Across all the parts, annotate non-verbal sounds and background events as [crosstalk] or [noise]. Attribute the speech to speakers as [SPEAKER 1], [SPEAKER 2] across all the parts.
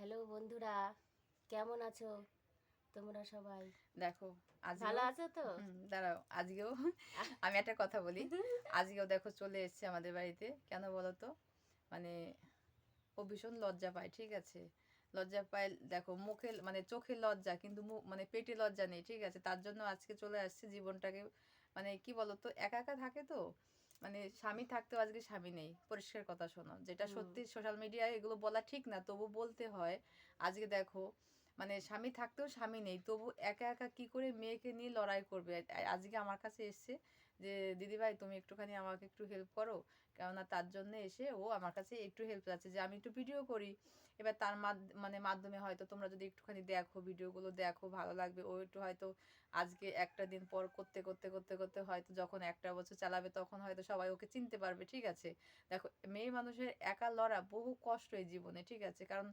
[SPEAKER 1] Hello বন্ধুরা কেমন আছো? তোমরা সবাই?
[SPEAKER 2] দেখো
[SPEAKER 1] ভালো আছো তো?
[SPEAKER 2] দাঁড়াও আজকেও [laughs] আমি একটা কথা বলি। আজকেও দেখো চলে এসেছে আমাদের বাড়িতে। কেন বলো তো? মানে ও ভীষণ লজ্জা পায় ঠিক আছে? লজ্জা পায় দেখো মুখে মানে চোখে লজ্জা কিন্তু মানে পেটে লজ্জা নেই ঠিক আছে? তার জন্য আজকে চলে আসছে জীবনটাকে মানে কি বলতো একা একা থাকে তো? মানে স্বামী থাকতেও আজকে স্বামী নেই পরিষ্কার কথা শোনো যেটা। সত্যি সোশ্যাল মিডিয়ায় এগুলো বলা ঠিক না তবু বলতে হয় আজকে দেখো মানে স্বামী থাকতেও স্বামী নেই। তবু একা একা কি করে মেয়েকে নিয়ে লড়াই করবে? আজকে আমার কাছে এসছে যে, দিদি ভাই, তুমি একটুখানি আমাকে একটু হেল্প করো। কেননা তার জন্য এসে ও আমার কাছে একটু হেল্প চাচ্ছে যে, আমি একটু ভিডিও করি। এবার তার মানে মাধ্যমে হয়তো তোমরা যদি একটুখানি দেখো ভিডিওগুলো দেখো, ভালো লাগবে। ও একটু হয়তো আজকে একটা দিন পর করতে করতে করতে করতে হয়তো যখন একটা বছর চালাবে তখন হয়তো সবাই ওকে চিনতে পারবে, ঠিক আছে? দেখো, মেয়ে মানুষের একা লড়া বহু কষ্ট এই জীবনে, ঠিক আছে? কারণ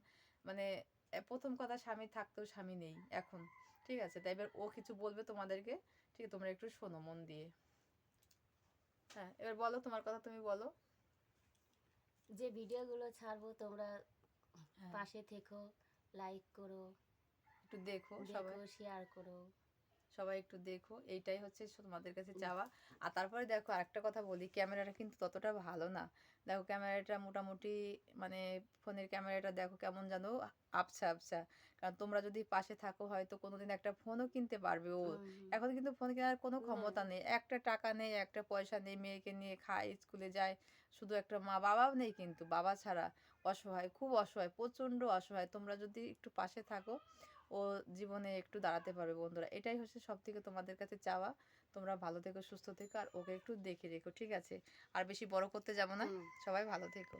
[SPEAKER 2] মানে প্রথম কথা স্বামী থাকতেও স্বামী নেই এখন। ঠিক আছে? তাই এবার ও কিছু বলবে তোমাদেরকে? ঠিক আছে তোমরা একটু শোনো মন দিয়ে। হ্যাঁ এবার বলো তোমার কথা তুমি বলো।
[SPEAKER 1] যে ভিডিওগুলো ছাড়বো তোমরা
[SPEAKER 2] হ্যাঁ,
[SPEAKER 1] পাশে থেকো লাইক করো
[SPEAKER 2] একটু দেখো সবাই।
[SPEAKER 1] শেয়ার করো।
[SPEAKER 2] সবাই একটু দেখো এইটাই হচ্ছে তোমাদের কাছে চাওয়া। আর তারপরে দেখো আরেকটা কথা বলি ক্যামেরাটা কিন্তু ততটা ভালো না। দেখো ক্যামেরাটা মোটামুটি মানে ফোনের ক্যামেরাটা দেখো কেমন জানো আবছা আবছা। কারণ তোমরা যদি পাশে থাকো হয়তো কোনোদিন একটা ফোনও কিনতে পারবে ও। এখন কিন্তু ফোন কেনার কোনো ক্ষমতা নেই। একটা টাকা নেই একটা পয়সা নেই মেয়েকে নিয়ে খায় স্কুলে যায় শুধু একটা মা বাবাও নেই কিন্তু বাবা ছাড়া। অসহায় খুব অসহায় প্রচণ্ড অসহায়। তোমরা যদি একটু পাশে থাকো ও জীবনে একটু দাঁড়াতে পারবে বন্ধুরা। এটাই হচ্ছে সব থেকে তোমাদের কাছে চাওয়া। তোমরা ভালো থেকো সুস্থ থেকো আর ওকে একটু দেখে রেখো ঠিক আছে? আর বেশি বড় করতে যাব না। সবাই ভালো থেকো।